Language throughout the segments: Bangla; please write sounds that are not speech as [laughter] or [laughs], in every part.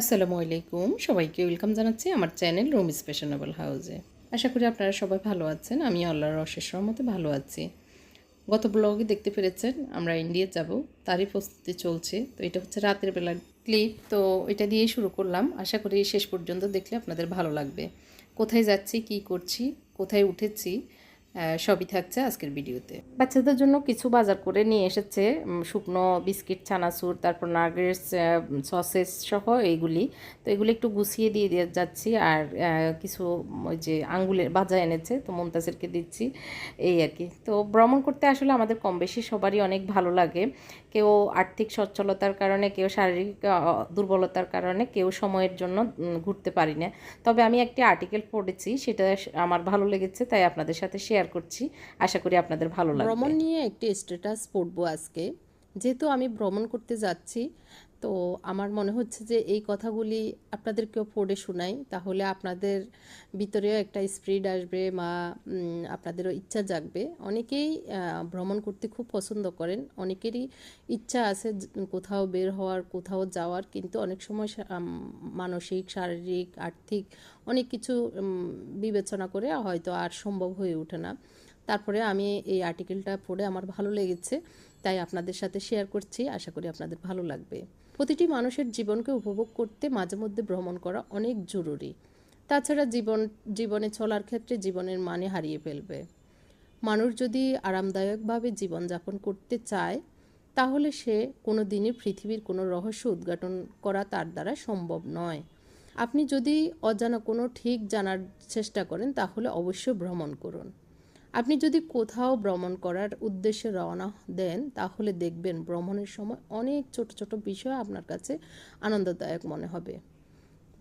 আসসালামু আলাইকুম। সবাইকে ওয়েলকাম জানাচ্ছি আমার চ্যানেল রুমিস ফ্যাশনেবল হাউসে আশা করি আপনারা সবাই ভালো আছেন আমি আল্লাহর অশেষ রহমতে ভালো আছি। গত ব্লগে দেখতে পেরেছেন, আমরা ইন্ডিয়া যাব, তারই প্রস্তুতি চলছে। তো এটা হচ্ছে রাতের বেলার ক্লিপ তো এটা দিয়েই শুরু করলাম। আশা করি শেষ পর্যন্ত দেখলে আপনাদের ভালো লাগবে। কোথায় যাচ্ছি, কি করছি, কোথায় উঠেছি সবই থাকছে আজকের ভিডিওতে। বাচ্চাদের জন্য কিছু বাজার করে নিয়ে এসেছে শুকনো বিস্কিট ছানাচুর তারপর নাগেটস সসেস সহ এইগুলি তো এগুলি একটু গুছিয়ে দিয়ে দিয়ে যাচ্ছি আর কিছু ওই যে আঙ্গুলের বাজা এনেছে, তো মমতাজেরকে দিচ্ছি এই আর কি। তো ভ্রমণ করতে আসলে আমাদের কম বেশি সবারই অনেক ভালো লাগে। কেউ আর্থিক সচ্ছলতার কারণে, কেউ শারীরিক দুর্বলতার কারণে, কেউ সময়ের জন্য ঘুরতে পারি না। তবে আমি একটি আর্টিকেল পড়েছি, সেটা আমার ভালো লেগেছে, তাই আপনাদের সাথে শেয়ার করছি। আশা করি আপনাদের ভালো লাগবে। ভ্রমণ নিয়ে একটি স্ট্যাটাস পড়ব আজকে। যেহেতু আমি ভ্রমণ করতে যাচ্ছি তো আমার মনে হচ্ছে যে এই কথাগুলি আপনাদেরকেও পড়ে শোনাই, তাহলে আপনাদের ভিতরেও একটা স্পিরিট আসবে বা আপনাদেরও ইচ্ছা জাগবে। অনেকেই ভ্রমণ করতে খুব পছন্দ করেন, অনেকেরই ইচ্ছা আছে কোথাও বের হওয়ার, কোথাও যাওয়ার, কিন্তু অনেক সময় মানসিক, শারীরিক, আর্থিক অনেক কিছু বিবেচনা করে হয়তো আর সম্ভব হয়ে ওঠে না। তারপরে আমি এই আর্টিকেলটা পড়ে আমার ভালো লেগেছে, তাই আপনাদের সাথে শেয়ার করছি, আশা করি আপনাদের ভালো লাগবে। প্রতিটি মানুষের জীবনকে উপভোগ করতে মাঝে মধ্যে ভ্রমণ করা অনেক জরুরি। তাছাড়া জীবন, জীবনে চলার ক্ষেত্রে জীবনের মানে হারিয়ে ফেলবে। মানুষ যদি আরামদায়কভাবে জীবনযাপন করতে চায়, তাহলে সে কোনো দিনই পৃথিবীর কোনো রহস্য উদ্ঘাটন করা তার দ্বারা সম্ভব নয়। আপনি যদি অজানা কোনো ঠিক জানার চেষ্টা করেন, তাহলে অবশ্যই ভ্রমণ করুন। আপনি যদি কোথাও ভ্রমণ করার উদ্দেশ্যে রওনা দেন, তাহলে দেখবেন ভ্রমণের সময় অনেক ছোট ছোট বিষয় আপনার কাছে আনন্দদায়ক মনে হবে।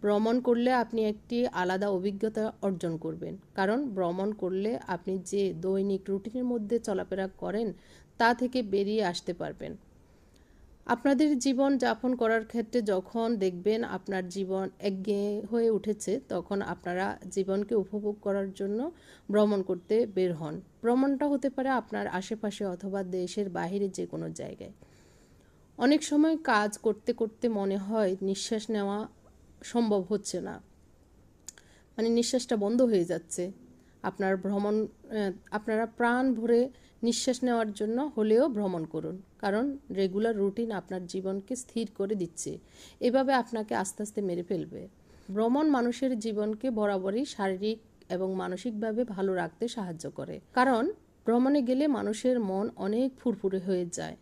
ভ্রমণ করলে আপনি একটি আলাদা অভিজ্ঞতা অর্জন করবেন। কারণ ভ্রমণ করলে আপনি যে দৈনিক রুটিনের মধ্যে চলাফেরা করেন, তা থেকে বেরিয়ে আসতে পারবেন। আপনাদের জীবন যাপন করার ক্ষেত্রে যখন দেখবেন আপনার জীবন একঘেয়ে হয়ে উঠেছে, তখন আপনারা জীবনকে উপভোগ করার জন্য ভ্রমণ করতে বের হন। ভ্রমণটা হতে পারে আপনার আশেপাশে অথবা দেশের বাইরে যে কোনো জায়গায়। অনেক সময় কাজ করতে করতে মনে হয় নিঃশ্বাস নেওয়া সম্ভব হচ্ছে না। মানে নিঃশ্বাসটা বন্ধ হয়ে যাচ্ছে। আপনার ভ্রমণ আপনারা প্রাণ ভরে নিঃশ্বাস নেওয়ার জন্য হলেও ভ্রমণ করুন, কারণ রেগুলার রুটিন আপনার জীবনকে স্থির করে দিচ্ছে। এভাবে আপনাকে আস্তে আস্তে মেরে ফেলবে। ভ্রমণ মানুষের জীবনকে বরাবরই শারীরিক এবং মানসিকভাবে ভালো রাখতে সাহায্য করে। কারণ ভ্রমণে গেলে মানুষের মন অনেক ফুরফুরে হয়ে যায়।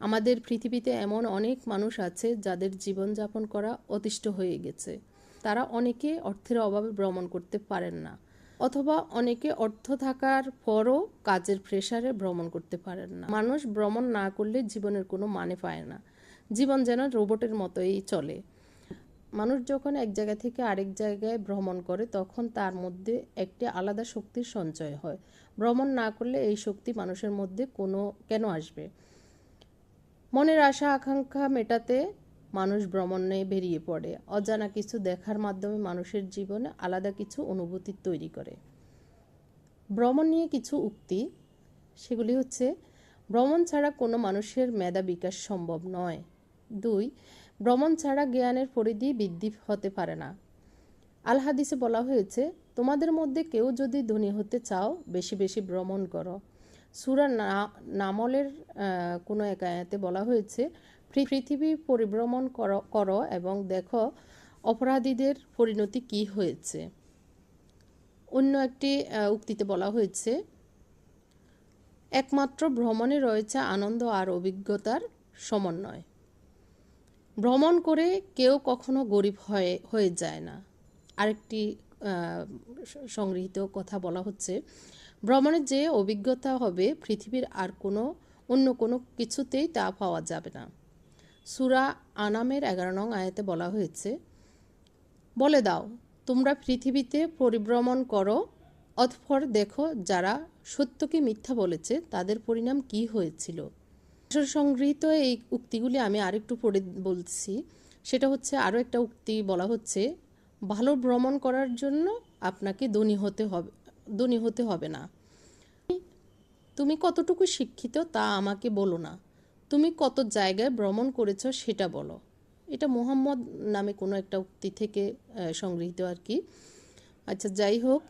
আমাদের পৃথিবীতে এমন অনেক মানুষ আছে যাদের জীবনযাপন করা অতিষ্ঠ হয়ে গেছে। তারা অনেকে অর্থের অভাবে ভ্রমণ করতে পারেন না। অথবা অনেকে অর্থ থাকার পরও কাজের প্রেসারে ভ্রমণ করতে পারেন না। মানুষ ভ্রমণ না করলে জীবনের কোনো মানে পায় না। জীবন যেন রোবটের মতোই চলে। মানুষ যখন এক জায়গা থেকে আরেক জায়গায় ভ্রমণ করে, তখন তার মধ্যে একটি আলাদা শক্তির সঞ্চয় হয়। ভ্রমণ না করলে এই শক্তি মানুষের মধ্যে কোনো কেন আসবে? মনের আশা, আকাঙ্ক্ষা মেটাতে মানুষ ভ্রমণে বেরিয়ে পড়ে। অজানা কিছু দেখার মাধ্যমে মানুষের জীবনে আলাদা কিছু অনুভূতি তৈরি করে। ভ্রমণ নিয়ে কিছু উক্তি, সেগুলি হচ্ছে, ভ্রমণ ছাড়া কোনো মানুষের মেধা বিকাশ সম্ভব নয়। দুই, ভ্রমণ ছাড়া জ্ঞানের পরিধি বৃদ্ধি হতে পারে না। আল হাদিসে বলা হয়েছে, তোমাদের মধ্যে কেউ যদি ধনী হতে চাও, বেশি বেশি ভ্রমণ করো। সুরা নামলের কোনো এক আয়াতে বলা হয়েছে পৃথিবী পরিভ্রমণ করো এবং দেখো অপরাধীদের পরিণতি কি হয়েছে। অন্য একটি উক্তিতে বলা হয়েছে, একমাত্র ভ্রমণে রয়েছে আনন্দ আর অভিজ্ঞতার সমন্বয়। ভ্রমণ করে কেউ কখনো গরিব হয়ে হয়ে যায় না। আরেকটি সংগৃহীত কথা বলা হচ্ছে ভ্রমণের যে অভিজ্ঞতা হবে পৃথিবীর আর কোনো, অন্য কোনো কিছুতেই তা পাওয়া যাবে না। সুরা আনামের এগারো নং আয়াতে বলা হয়েছে, বলে দাও, তোমরা পৃথিবীতে পরিভ্রমণ করো, অতঃপর দেখো যারা সত্যকে মিথ্যা বলেছে, তাদের পরিণাম কি হয়েছিল। সংগৃহীত এই উক্তিগুলি আমি আরেকটু পড়ে বলছি, সেটা হচ্ছে আরও একটা উক্তি বলা হচ্ছে, ভালো ভ্রমণ করার জন্য আপনাকে ধনী হতে হবে, ধনী হতে হবে না। তুমি কতটুকু শিক্ষিত তা আমাকে বলো না। তুমি কত জায়গায় ভ্রমণ করেছ সেটা বলো। এটা মোহাম্মদ নামে কোনো একটা উক্তি থেকে সংগৃহীত আর কি। আচ্ছা যাই হোক,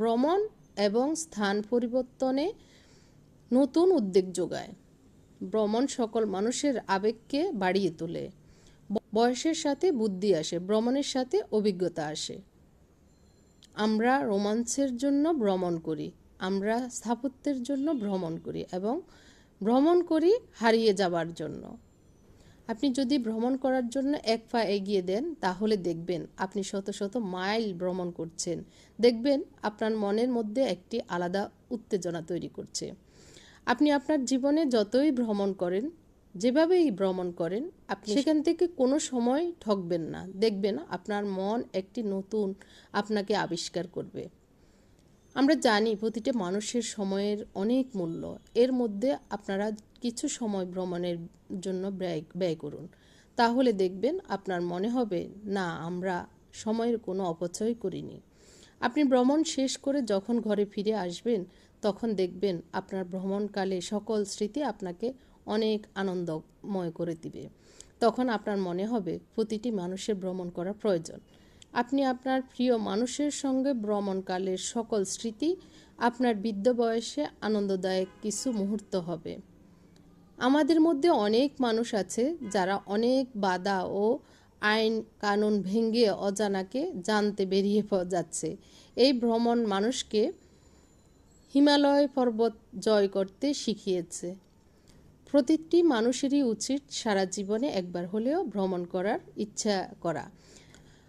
ভ্রমণ এবং স্থান পরিবর্তনে নতুন উদ্বেগ যোগায়। ভ্রমণ সকল মানুষের আবেগকে বাড়িয়ে তোলে। বয়সের সাথে বুদ্ধি আসে, ভ্রমণের সাথে অভিজ্ঞতা আসে। আমরা রোমাঞ্চের জন্য ভ্রমণ করি, আমরা স্থাপত্যের জন্য ভ্রমণ করি এবং ভ্রমণ করি হারিয়ে যাওয়ার জন্য। আপনি যদি ভ্রমণ করার জন্য এক পা এগিয়ে দেন তাহলে দেখবেন আপনি শত শত মাইল ভ্রমণ করছেন। দেখবেন আপনার মনের মধ্যে একটি আলাদা উত্তেজনা তৈরি করছে। আপনি আপনার জীবনে যতই ভ্রমণ করেন যেভাবেই ভ্রমণ করেন আপনি সেখান থেকে কোনো সময় ঠকবেন না। দেখবেন আপনার মন একটি নতুন আপনাকে আবিষ্কার করবে। আমরা জানি প্রতিটা মানুষের সময়ের অনেক মূল্য। এর মধ্যে আপনারা কিছু সময় ভ্রমণের জন্য ব্যয় ব্যয় করুন। তাহলে দেখবেন আপনার মনে হবে, না, আমরা সময়ের কোনো অপচয় করিনি। আপনি ভ্রমণ শেষ করে যখন ঘরে ফিরে আসবেন, তখন দেখবেন আপনার ভ্রমণকালে সকল স্মৃতি আপনাকে অনেক আনন্দময় করে দিবে। তখন আপনার মনে হবে প্রতিটি মানুষের ভ্রমণ করা প্রয়োজন। আপনি আপনার প্রিয় মানুষের সঙ্গে ভ্রমণকালের সকল স্মৃতি আপনার বৃদ্ধ বয়সে আনন্দদায়ক কিছু মুহূর্ত হবে। আমাদের মধ্যে অনেক মানুষ আছে যারা অনেক বাধা ও আইন কানুন ভেঙে অজানাকে জানতে বেরিয়ে যাচ্ছে। এই ভ্রমণ মানুষকে হিমালয় পর্বত জয় করতে শিখিয়েছে। প্রতিটি মানুষেরই উচিত সারা জীবনে একবার হলেও ভ্রমণ করার ইচ্ছা করা।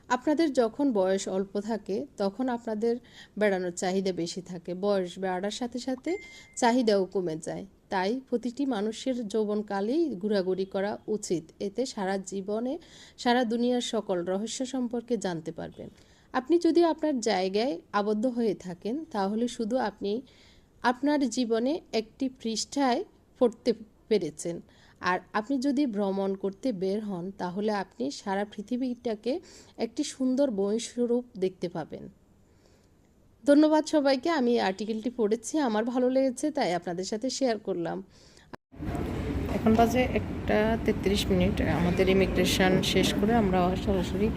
আপনাদের যখন বয়স অল্প থাকে, তখন আপনাদের বেড়ানোর চাহিদা বেশি থাকে। বয়স বাড়ার সাথে সাথে চাহিদাও কমে যায়। তাই প্রতিটি মানুষের যৌবনকালেই ঘোরাঘুরি করা উচিত। এতে সারা জীবনে, সারা দুনিয়ার সকল রহস্য সম্পর্কে জানতে পারবেন। আপনি যদি আপনার জায়গায় আবদ্ধ হয়ে থাকেন, তাহলে শুধু আপনি আপনার জীবনে একটি পৃষ্ঠায় পড়তে পেরেছেন। আর আপনি যদি ভ্রমণ করতে বের হন, তাহলে আপনি সারা পৃথিবীটাকে একটি সুন্দর বইস্বরূপ দেখতে পাবেন। ধন্যবাদ সবাইকে, আমি আর্টিকেলটি পড়েছি, আমার ভালো লেগেছে, তাই আপনাদের সাথে শেয়ার করলাম। এখন বাজে একটা তেত্রিশ মিনিট, আমাদের ইমিগ্রেশন শেষ করে আমরা সরাসরি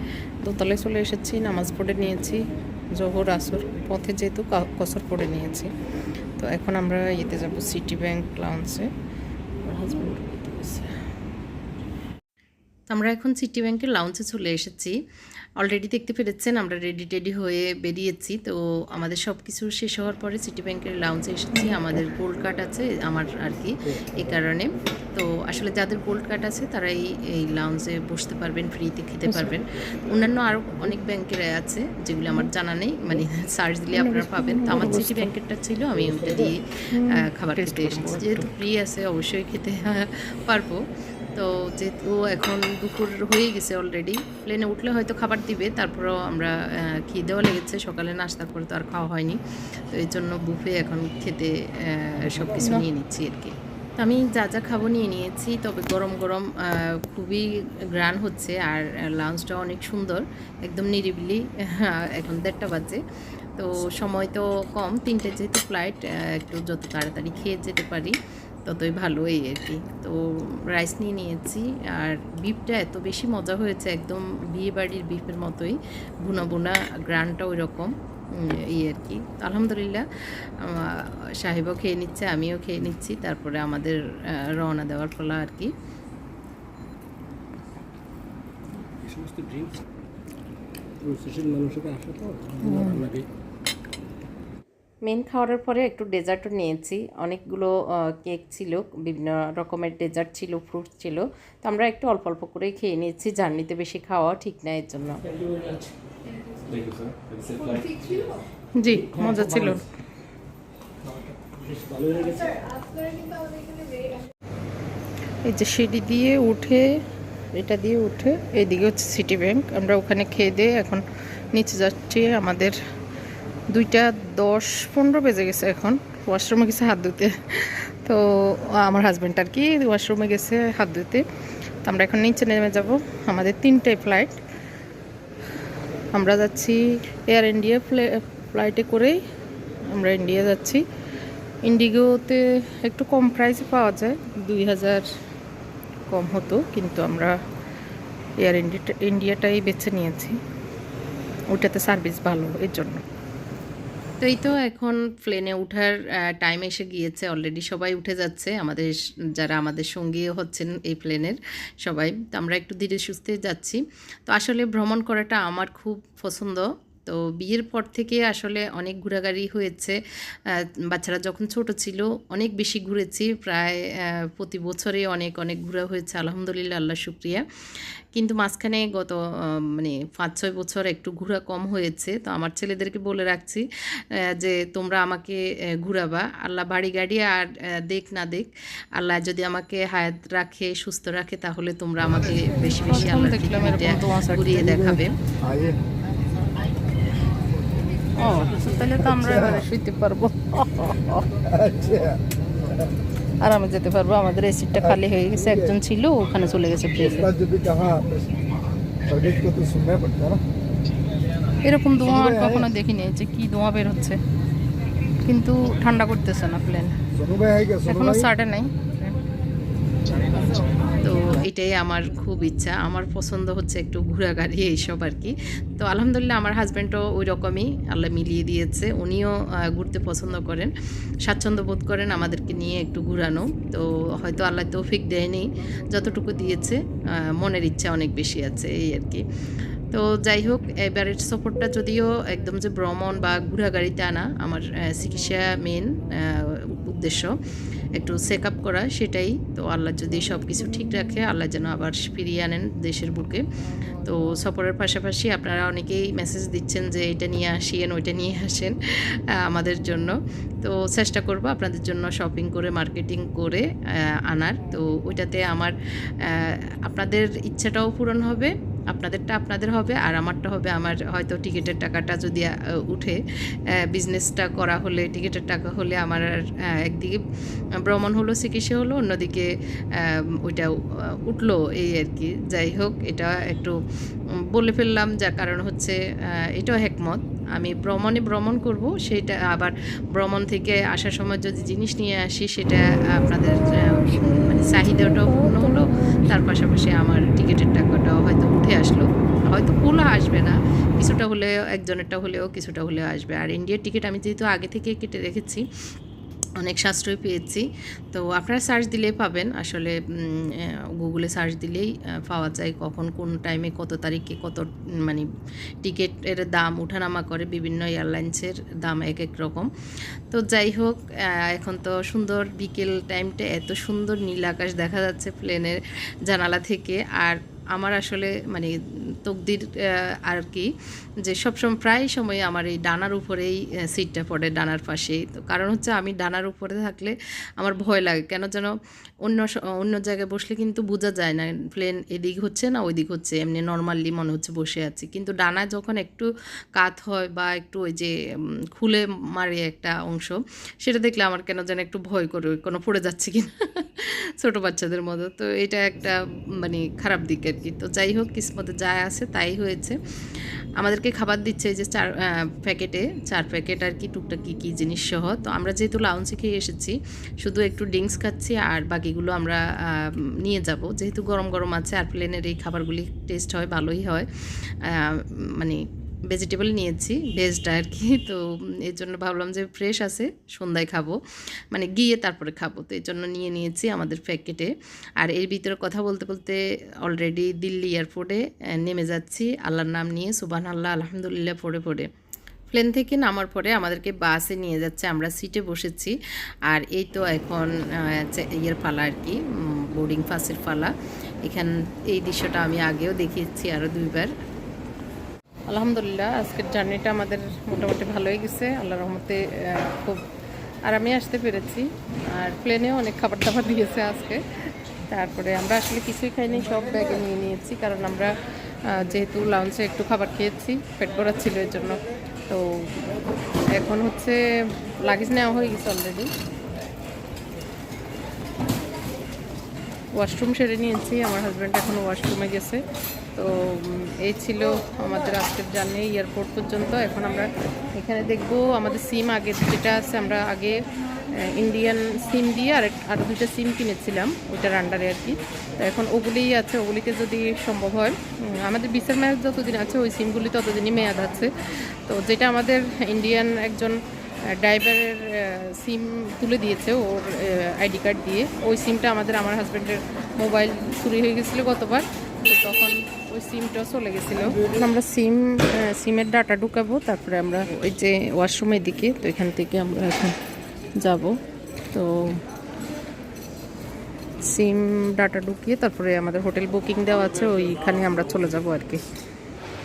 দোতলায় চলে এসেছি, নামাজ পড়ে নিয়েছি, জহর, আসর, পথে যেহেতু কসর পড়ে নিয়েছি। তো এখন আমরা ইয়েতে যাব, সিটি ব্যাংক লাউন্সে হাজব্যান্ড আমরা এখন সিটি ব্যাংকের লাউঞ্জে চলে এসেছি। অলরেডি দেখতে পেরেছেন আমরা রেডি টেডি হয়ে বেরিয়েছি। তো আমাদের সব কিছু শেষ হওয়ার পরে সিটি ব্যাংকের লাউঞ্চে এসেছি। আমাদের গোল্ড কার্ড আছে আমার আর কি এই কারণে। তো আসলে যাদের গোল্ড কার্ড আছে তারা এই এই লাউঞ্জে বসতে পারবেন ফ্রিতে খেতে পারবেন। অন্যান্য আরও অনেক ব্যাংকের আছে যেগুলো আমার জানা নেই মানে [laughs] সার্চ দিলে আপনারা পাবেন। তো আমার সিটি ব্যাংকেরটা ছিল আমি ওটা দিয়ে খাবার খেতে এসেছি। যেহেতু ফ্রি আছে অবশ্যই খেতে পারব। তো যেহেতু এখন দুপুর হয়ে গেছে অলরেডি প্লেনে উঠলে হয়তো খাবার দিবে তারপরেও আমরা খিদেও লেগেছে সকালে নাস্তা করে তো আর খাওয়া হয়নি। তো এই জন্য বুফে এখন খেতে সব কিছু নিয়ে নিচ্ছি আর কি। তো আমি যা যা খাব নিয়ে নিয়েছি তবে গরম গরম খুবই গ্রান হচ্ছে আর লাঞ্চটা অনেক সুন্দর একদম নিরিবিলি এখন দেড়টা বাজে। তো সময় তো কম তিনটে যেহেতু ফ্লাইট একটু যত তাড়াতাড়ি খেয়ে যেতে পারি। ততই ভালো এই আর কি। তো রাইস নিয়ে নিয়েছি আর বিফটা এত বেশি মজা হয়েছে একদম বিয়ে বাড়ির বিফের মতোই। বুনা বুনা গ্রানটা ওই রকম এই আর কি। আলহামদুলিল্লাহ সাহেবও খেয়ে নিচ্ছে আমিও খেয়ে নিচ্ছি তারপরে আমাদের রওনা দেওয়ার ফলা আর কি। আসে তো? মেন খাওয়ার পরে একটু ডেজার্টও নিয়েছি। অনেকগুলো কেক ছিল বিভিন্ন রকমের ডেজার্ট ছিল ফ্রুট ছিল। তো আমরা একটু অল্প অল্প করেই খেয়ে নিয়েছি। জার্নিতে বেশি খাওয়া ঠিক না এর জন্য। জি মজা ছিল। এই যে সিঁড়ি দিয়ে উঠে এটা দিয়ে উঠে এইদিকে হচ্ছে সিটি ব্যাংক আমরা ওখানে খেয়ে দিয়ে এখন নিচে যাচ্ছি আমাদের দুইটা দশ পনেরো বেজে গেছে এখন। ওয়াশরুমে গেছে হাত ধুতে। তো আমার হাজব্যান্ড আর কি ওয়াশরুমে গেছে হাত ধুতে। তো আমরা এখন নিচে নেমে যাব। আমাদের তিনটে ফ্লাইট আমরা যাচ্ছি এয়ার ইন্ডিয়া ফ্লাইটে করেই আমরা ইন্ডিয়া যাচ্ছি। ইন্ডিগোতে একটু কম প্রাইসে পাওয়া যায়। দুই হাজার কম হতো, কিন্তু আমরা এয়ার ইন্ডিয়া ইন্ডিয়াটাই বেছে নিয়েছি। ওটাতে সার্ভিস ভালো এর জন্য। তো এই তো এখন প্লেনে ওঠার টাইম এসে গিয়েছে অলরেডি সবাই উঠে যাচ্ছে, আমাদের যারা আমাদের সঙ্গী হচ্ছেন এই প্লেনের সবাই। তো আমরা একটু ধীরে সুস্থে যাচ্ছি। তো আসলে ভ্রমণ করাটা আমার খুব পছন্দ। তো বিয়ের পর থেকে আসলে অনেক ঘোরাঘুরি হয়েছে। বাচ্চারা যখন ছোট ছিল অনেক বেশি ঘুরেছি প্রায় প্রতি বছরে অনেক অনেক ঘোরা হয়েছে আলহামদুলিল্লাহ আল্লাহ শুক্রিয়া। কিন্তু মাঝখানে গত মানে পাঁচ ছয় বছর একটু ঘোরা কম হয়েছে। তো আমার ছেলেদেরকে বলে রাখছি যে তোমরা আমাকে ঘুরাবা। আল্লাহ বাড়ি গাড়ি আর দেখ না দেখ। আল্লাহ যদি আমাকে হায়াত রাখে সুস্থ রাখে তাহলে তোমরা আমাকে বেশি বেশি আল্লাহ ঘুরিয়ে দেখাবে। ও তাহলে তো আমরা এবারে শুইতে পারব। আরামে যেতে পারব আমাদের এই সিটটা খালি হয়ে গেছে একজন ছিল ওখানে চলে গেছে এরকম ধোঁয়া আর কখনো দেখিনি যে কি ধোঁয়া বের হচ্ছে। কিন্তু ঠান্ডা করতেছে না প্লেন এখনও সাড়ে নাই। তো এটাই আমার খুব ইচ্ছা। আমার পছন্দ হচ্ছে একটু ঘোরাঘুরি এইসব আর কি। তো আলহামদুলিল্লাহ আমার হাজব্যান্ডও ওই রকমই আল্লাহ মিলিয়ে দিয়েছে। উনিও ঘুরতে পছন্দ করেন। স্বাচ্ছন্দ্য বোধ করেন আমাদেরকে নিয়ে একটু ঘুরানো। তো হয়তো আল্লাহ তৌফিক দেয়নি, যতটুকু দিয়েছে মনের ইচ্ছা অনেক বেশি আছে এই আর কি। তো যাই হোক, এবারের সফরটা যদিও একদম যে ভ্রমণ বা ঘোরাগাড়িতে আনা আমার চিকিৎসা মেন উদ্দেশ্য। একটু চেক আপ করা, সেটাই। তো আল্লাহ যদি সব কিছু ঠিক রাখে, আল্লাহ যেন আবার ফিরিয়ে আনেন দেশের বুকে। তো সফরের পাশাপাশি আপনারা অনেকেই মেসেজ দিচ্ছেন যে, এটা নিয়ে আসিয়েন ওইটা নিয়ে আসেন আমাদের জন্য। তো চেষ্টা করব আপনাদের জন্য শপিং করে মার্কেটিং করে আনার। তো ওইটাতে আমার আপনাদের ইচ্ছাটাও পূরণ হবে। আপনাদেরটা আপনাদের হবে, আর আমারটা হবে। আমার হয়তো টিকিটের টাকাটা যদি উঠে বিজনেসটা করা হলে, টিকিটের টাকা হলে আমার একদিকে ভ্রমণ হলো, চিকিৎসা হলো, অন্যদিকে ওইটা উঠল এই আর কি। যাই হোক, এটা একটু বলে ফেললাম, যার কারণ হচ্ছে এটাও একমত। আমি ভ্রমণে ভ্রমণ করব, সেটা আবার ভ্রমণ থেকে আসার সময় যদি জিনিস নিয়ে আসি, সেটা আপনাদের মানে চাহিদাটাও পূর্ণ হলো। তার পাশাপাশি আমার টিকিটের টাকাটাও হয়তো উঠে আসলো। হয়তো ফুল আসবে না, কিছুটা হলেও, একজনেরটা হলেও, কিছুটা হলেও আসবে। আর ইন্ডিয়ার টিকিট আমি যেহেতু আগে থেকে কেটে রেখেছি অনেক সাশ্রয় পেয়েছি। তো আপনারা সার্চ দিলেই পাবেন। আসলে গুগলে সার্চ দিলেই পাওয়া যায় কখন, কোন টাইমে কত তারিখে, কত মানে টিকিটের দাম ওঠানামা করে বিভিন্ন এয়ারলাইন্সের দাম এক এক রকম। তো যাই হোক এখন তো সুন্দর বিকেল টাইমটা এত সুন্দর নীল আকাশ দেখা যাচ্ছে প্লেনের জানালা থেকে। আর আমার আসলে মানে তকদির আর কি, যে সবসময় প্রায় সময় আমার এই ডানার উপরেই সিটটা পড়ে ডানার পাশেই তো কারণ হচ্ছে আমি ডানার উপরে থাকলে আমার ভয় লাগে। কেন যেন অন্য অন্য জায়গায় বসলে কিন্তু বোঝা যায় না, প্লেন এদিক হচ্ছে না ওইদিক হচ্ছে, এমনি নর্মালি মনে হচ্ছে বসে আছি। কিন্তু ডানা যখন একটু কাত হয় বা একটু ওই যে খুলে মারে একটা অংশ, সেটা দেখলে আমার কেন যেন একটু ভয় করে, কোনো পড়ে যাচ্ছে কিনা, [laughs] ছোট বাচ্চাদের মতো। তো এটা একটা মানে খারাপ দিক আর কি তো যাই হোক, কিসমতে যা আছে তাই হয়েছে। আমাদেরকে খাবার দিচ্ছে এই যে চার প্যাকেটে, চার প্যাকেট আর কি টুকটাক কী কী জিনিস সহ। তো আমরা যেহেতু লাউঞ্চে খেয়ে এসেছি, শুধু একটু ড্রিঙ্কস খাচ্ছি আর বাকিগুলো আমরা নিয়ে যাব। যেহেতু গরম গরম আছে আর প্লেনের এই খাবারগুলি টেস্ট হয়, ভালোই হয়। মানে ভেজিটেবল নিয়েছি ভেজটা আর কি তো এর জন্য ভাবলাম যে ফ্রেশ আছে, সন্ধ্যায় খাব। মানে গিয়ে তারপরে খাব। তো এর জন্য নিয়ে নিয়েছি আমাদের প্যাকেটে আর এর ভিতরে কথা বলতে বলতে অলরেডি দিল্লি এয়ারপোর্টে নেমে যাচ্ছি। আল্লাহর নাম নিয়ে সুবান আল্লাহ আলহামদুলিল্লাহ, পড়ে পড়ে। প্লেন থেকে নামার পরে আমাদেরকে বাসে নিয়ে যাচ্ছে। আমরা সিটে বসেছি। আর এই তো এখন ইয়ের পালা আর কি বোর্ডিং পাসের পালা। এখান, এই দৃশ্যটা আমি আগেও দেখিয়েছি আরও দুইবার। আলহামদুলিল্লাহ, আজকের জার্নিটা আমাদের মোটামুটি ভালোই গেছে, আল্লাহ রহমতে খুব আরামে আসতে পেরেছি। আর প্লেনেও অনেক খাবার দাবার দিয়েছে আজকে। তারপরে আমরা আসলে কিছুই খাইনি, সব ব্যাগে নিয়ে নিয়েছি, কারণ আমরা যেহেতু লাউঞ্চে একটু খাবার খেয়েছি, পেট ভরা ছিল এর জন্য। তো এখন হচ্ছে লাগেজ নেওয়া হয়ে গেছে অলরেডি ওয়াশরুম সেরে নিয়েছি, আমার হাজব্যান্ড এখন ওয়াশরুমে গেছে। তো এই ছিল আমাদের আজকের জার্নি, এয়ারপোর্ট পর্যন্ত। এখন আমরা এখানে দেখব আমাদের সিম আগে, যেটা আছে আমরা আগে ইন্ডিয়ান সিম দিয়ে আর আরও দুইটা সিম কিনেছিলাম, ওইটার আন্ডারে আর কি। তো এখন ওগুলিই আছে, ওগুলিকে যদি সম্ভব হয় আমাদের বিসের মেয়াদ যতদিন আছে, ওই সিমগুলি ততদিনই মেয়াদ আছে। তো যেটা আমাদের ইন্ডিয়ান একজন ড্রাইভারের সিম তুলে দিয়েছে, ওর আইডি কার্ড দিয়ে। ওই সিমটা আমাদের, আমার হাজব্যান্ডের মোবাইল চুরি হয়ে গেছিল গতবার। তো তখন ওই সিমটাও চলে গেছিল। আমরা সিম সিমের ডাটা ঢুকাবো, তারপরে আমরা ওই যে ওয়াশরুমের দিকে তো এখান থেকে আমরা এখন যাব। তো সিম, ডাটা ঢুকিয়ে তারপরে আমাদের হোটেল বুকিং দেওয়া আছে, ওইখানে আমরা চলে যাব আর কি।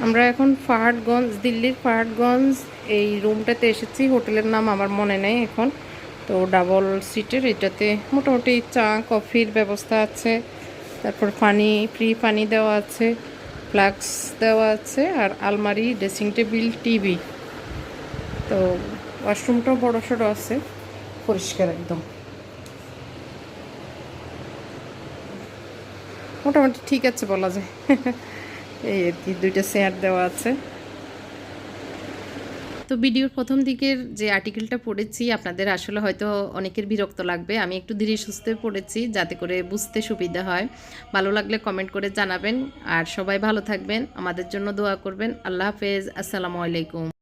আমরা এখন ফাহাডগঞ্জ দিল্লির ফাহাডগঞ্জ এই রুমটাতে এসেছি। হোটেলের নাম আমার মনে নেই এখন। তো ডাবল সিটের এটাতে মোটামুটি চা, কফির ব্যবস্থা আছে। তারপর পানি ফ্রি পানি দেওয়া আছে। ফ্লাক্স দেওয়া আছে আর আলমারি ড্রেসিং টেবিল টিভি। তো ওয়াশরুমটাও বড়ো সড়ো আছে। পরিষ্কার একদম। মোটামুটি ঠিক আছে বলা যায়। এই আর কি দুইটা চেয়ার দেওয়া আছে। তো ভিডিওর প্রথম দিকের যে আর্টিকেলটা পড়েছি, আপনাদের আসলে হয়তো অনেকের বিরক্ত লাগবে। আমি একটু ধীরে সুস্থে পড়েছি যাতে করে বুঝতে সুবিধা হয়। ভালো লাগলে কমেন্ট করে জানাবেন। আর সবাই ভালো থাকবেন। আমাদের জন্য দোয়া করবেন। আল্লাহ হাফেজ। আসসালামু আলাইকুম।